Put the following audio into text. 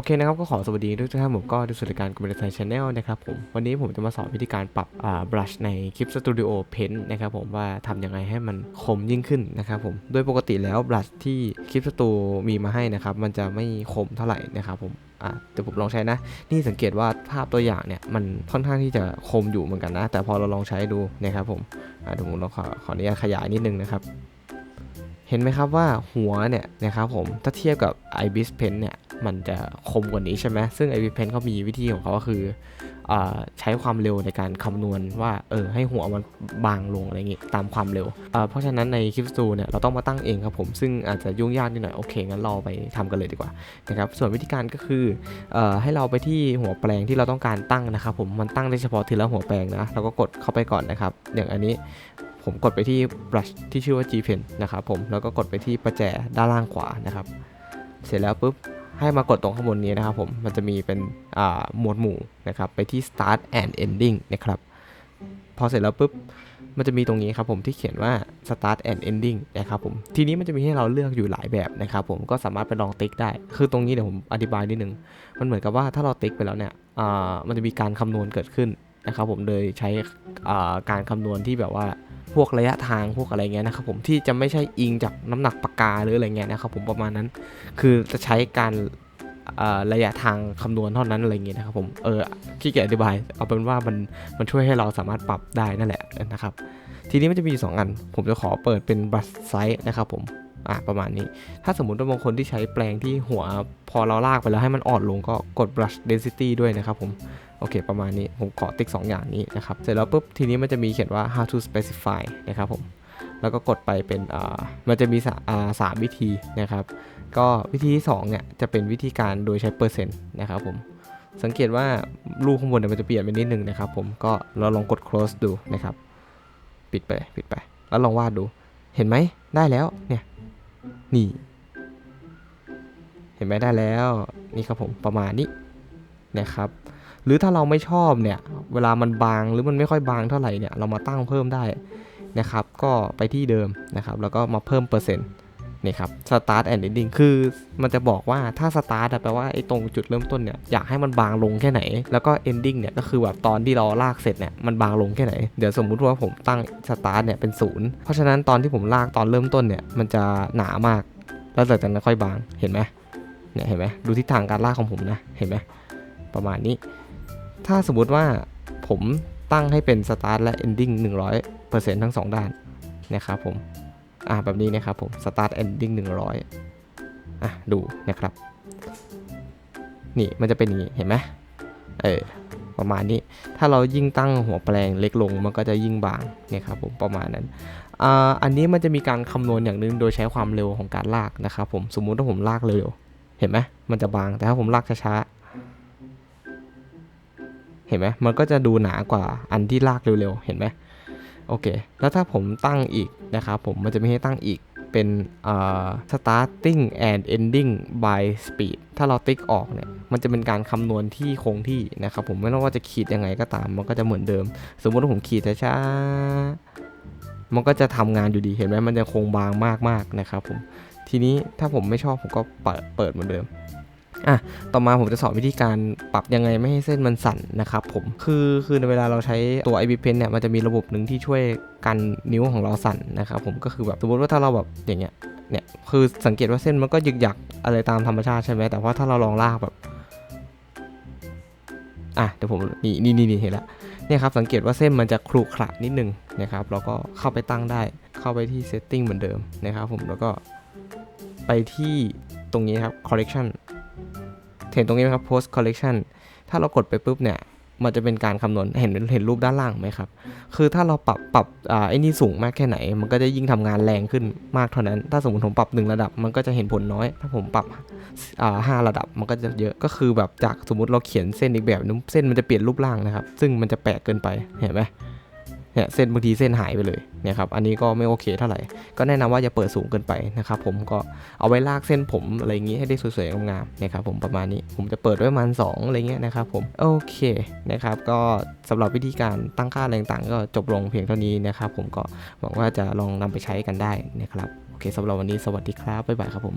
อเคนะครับก็ขอสวัสดีทุกท่านผมก็ดูสุดรายการกุมารไทยชาแนลนะครับผมวันนี้ผมจะมาสอนวิธีการปรับอ่าบลัชในคลิปสตูดิโอเพนนะครับผมว่าทำยังไงให้มันคมยิ่งขึ้นนะครับผมโดยปกติแล้วบลัชที่คลิปสตูมีมาให้นะครับมันจะไม่คมเท่าไหร่นะครับผมอะเดี๋ยวผมลองใช้นะ นี่สังเกตว่าภาพตัวอย่างเนี่ยมันค่อนข้างที่จะคมอยู่เหมือนกันนะ แต่พอเราลองใช้ดูนะครับผมอะเดี๋ยวผมลองขอขออนุญาตขยายนิดนึงนะครับ เห็นไหมครับว่าหัวเนี่ยนะครับผมถ้าเทียบกับ IBIS Pen เนี่ยมันจะคมกว่านี้ใช่ไหมซึ่ง IBIS Pen เขามีวิธีของเขาก็คืออใช้ความเร็วในการคำนวณว่าเออให้หัวมันบางลงอะไรอย่างงี้ตามความเร็วอ่าเพราะฉะนั้นในคลิปสตูเนี่ยเราต้องมาตั้งเองครับผมซึ่งอาจจะยุ่งยากนิดหน่อยโอเคงั้นเราไปทำกันเลยดีกว่านะครับส่วนวิธีการก็คืออให้เราไปที่หัวแปลงที่เราต้องการตั้งนะครับผมมันตั้งได้เฉพาะทีละหัวแปลงนะเราก็กดเข้าไปก่อนนะครับอย่างอันนี้ ผมกดไปที่ brush ที่ชื่อว่า G Pen นะครับผมแล้วก็กดไปที่ประแจด้านล่างขวานะครับ เสร็จแล้วปุ๊บให้มากดตรงข้างบนนี้นะครับผมมันจะมีเป็นหมวดหมู่นะครับไปที่ start and ending นะครับพอเสร็จแล้วปุ๊บมันจะมีตรงนี้ครับผมที่เขียนว่า start and ending นะครับผมทีนี้มันจะมีให้เราเลือกอยู่หลายแบบนะครับผมก็สามารถไปลองติ๊กได้ คือตรงนี้เดี๋ยวผมอธิบายนิดนึง มันเหมือนกับว่าถ้าเราติ๊กไปแล้วเนี่ยมันจะมีการคำนวณเกิดขึ้นนะครับผมโดยใช้การคำนวณที่แบบว่า พวกระยะทางพวกอะไรเงี้ยนะครับผมที่จะไม่ใช่อิงจากน้ำหนักปากกาหรืออะไรเงี้ยนะครับผมประมาณนั้นคือจะใช้การระยะทางคำนวณเท่านั้นอะไรเงี้ยนะครับผมเออขี้เกียจอธิบาย เอาเป็นว่ามันมันช่วยให้เราสามารถปรับได้นั่นแหละนะครับ ทีนี้มันจะมีอยู่สองอัน ผมจะขอเปิดเป็นบัสไซส์นะครับผมอะประมาณนี้ ถ้าสมมติว่าบางคนที่ใช้แปลงที่หัวพอเราลากไปแล้วให้มันอ่อนลงก็กด brush density ด้วยนะครับผม โอเค ประมาณนี้ผมขอติ๊ก 2 อย่างนี้นะครับ เสร็จแล้วปุ๊บทีนี้มันจะมีเขียนว่า how to specify นะครับผม แล้วก็กดไปเป็นอ่ามันจะมีสาอ่าสามวิธีนะครับ ก็วิธีที่2เนี่ยจะเป็นวิธีการโดยใช้เปอร์เซ็นต์นะครับผม สังเกตว่ารูข้างบนเนี่ยมันจะเปลี่ยนไปนิดนึงนะครับผม ก็เราลองกด close ดูนะครับ ปิดไป ปิดไป แล้วลองวาดดู เห็นไหม ได้แล้ว เนี่ย นี่ เห็นไหมได้แล้ว นี่ครับผม ประมาณนี้นะครับ หรือถ้าเราไม่ชอบเนี่ย เวลามันบางหรือมันไม่ค่อยบางเท่าไหร่เนี่ย เรามาตั้งเพิ่มได้นะครับ ก็ไปที่เดิมนะครับ แล้วก็มาเพิ่มเปอร์เซ็นต์นี่ครับ start and ending คือมันจะบอกว่าถ้า start แปลว่าไอ้ตรงจุดเริ่มต้นเนี่ย อยากให้มันบางลงแค่ไหน แล้วก็ ending เนี่ย ก็คือแบบตอนที่เราลากเสร็จเนี่ย มันบางลงแค่ไหน เดี๋ยวสมมุติว่าผมตั้ง start เนี่ยเป็นศูนย์เพราะฉะนั้นตอนที่ผมลากตอนเริ่มต้นเนี่ย มันจะหนามาก แล้วหลังจากนั้นค่อยบาง เห็นไหมเนี่ย เห็นไหมดูทิศทางการลากของผมนะ เห็นไหมประมาณนี้ ถ้าสมมุติว่าผมตั้งให้เป็น start และ ending 100%ทั้ง 2 ด้านนะครับผม อ่าแบบนี้นะครับผม start ending 100 อะดูนะครับ นี่มันจะเป็นอย่างนี้เห็นไหมเออประมาณนี้ ถ้าเรายิ่งตั้งหัวแปลงเล็กลงมันก็จะยิ่งบางเนี่ยครับผมประมาณนั้น อ่าอันนี้มันจะมีการคำนวณอย่างหนึงโดยใช้ความเร็วของการลากนะครับผมสมมุติว่าผมลากเร็วเห็นไหมมันจะบางแต่ถ้าผมลากช้าๆ เห็นไหมมันก็จะดูหนากว่าอันที่ลากเร็วๆ เห็นไหมโอเค แล้วถ้าผมตั้งอีกนะครับผมมันจะไมีให้ตั้งอีกเป็น starting and ending by speed ถ้าเราติ๊กออกเนี่ย มันจะเป็นการคำนวณที่คงที่นะครับผมไม่ต้องว่าจะขีดยังไงก็ตาม มันก็จะเหมือนเดิม สมมติว่าผมขีดช้าๆมันก็จะทำงานอยู่ดีเห็นไหมมันจะคงบางมากๆนะครับผม ทีนี้ถ้าผมไม่ชอบผมก็เปิดเปิดเหมือนเดิม อะต่อมาผมจะสอนวิธีการปรับยังไงไม่ให้เส้นมันสั่นนะครับผมคือคือในเวลาเราใช้ตัว i b Pen เนี่ยมันจะมีระบบหนึ่งที่ช่วยกันนิ้วของเราสั่นนะครับผมก็คือแบบสมมติว่าถ้าเราแบบอย่างเงี้ยเนี่ยคือสังเกตว่าเส้นมันก็ยึกยักอะไรตามธรรมชาติใช่ไหมแต่ว่าถ้าเราลองลากแบบอะเดี๋ยวผมนี่นี่นี่เห็นละเนี่ยครับสังเกตว่าเส้นมันจะครุขระนิดนึงนะครับแล้วก็เข้าไปตั้งได้เข้าไปที่ setting เหมือนเดิมนะครับผมแล้วก็ไปที่ตรงนี้ครับ correction เห็นตรงนี้ไหมครับ post correction ถ้าเรากดไปปุ๊บเนี่ยมันจะเป็นการคำนวณเห็นเห็นรูปด้านล่างไหมครับ คือถ้าเราปรับปรับอ่าไอ้นี่สูงมากแค่ไหน มันก็จะยิ่งทำงานแรงขึ้นมากเท่านั้น ถ้าสมมติผมปรับหนึ่งระดับ มันก็จะเห็นผลน้อย ถ้าผมปรับอ่าห้าระดับมันก็จะเยอะ ก็คือแบบจากสมมติเราเขียนเส้นอีกแบบนึงเส้นมันจะเปลี่ยนรูปร่างนะครับ ซึ่งมันจะแปลกเกินไป เห็นไหม เนี่ยเส้นบางทีเส้นหายไปเลยเนี่ยครับอันนี้ก็ไม่โอเคเท่าไหร่ ก็แนะนำว่าอย่าเปิดสูงเกินไปนะครับผมก็เอาไว้ลากเส้นผมอะไรอย่างงี้ให้ได้สวยๆงามๆนะครับผมประมาณนี้ผมจะเปิดไว้ประมาณ2อะไรเงี้ยนะครับผมโอเคนะครับก็สำหรับวิธีการตั้งค่าอะไรต่างๆ ก็จบลงเพียงเท่านี้นะครับผมก็หวังว่าจะลองนำไปใช้กันได้นะครับโอเคสำหรับวันนี้สวัสดีครับบ๊ายบายครับผม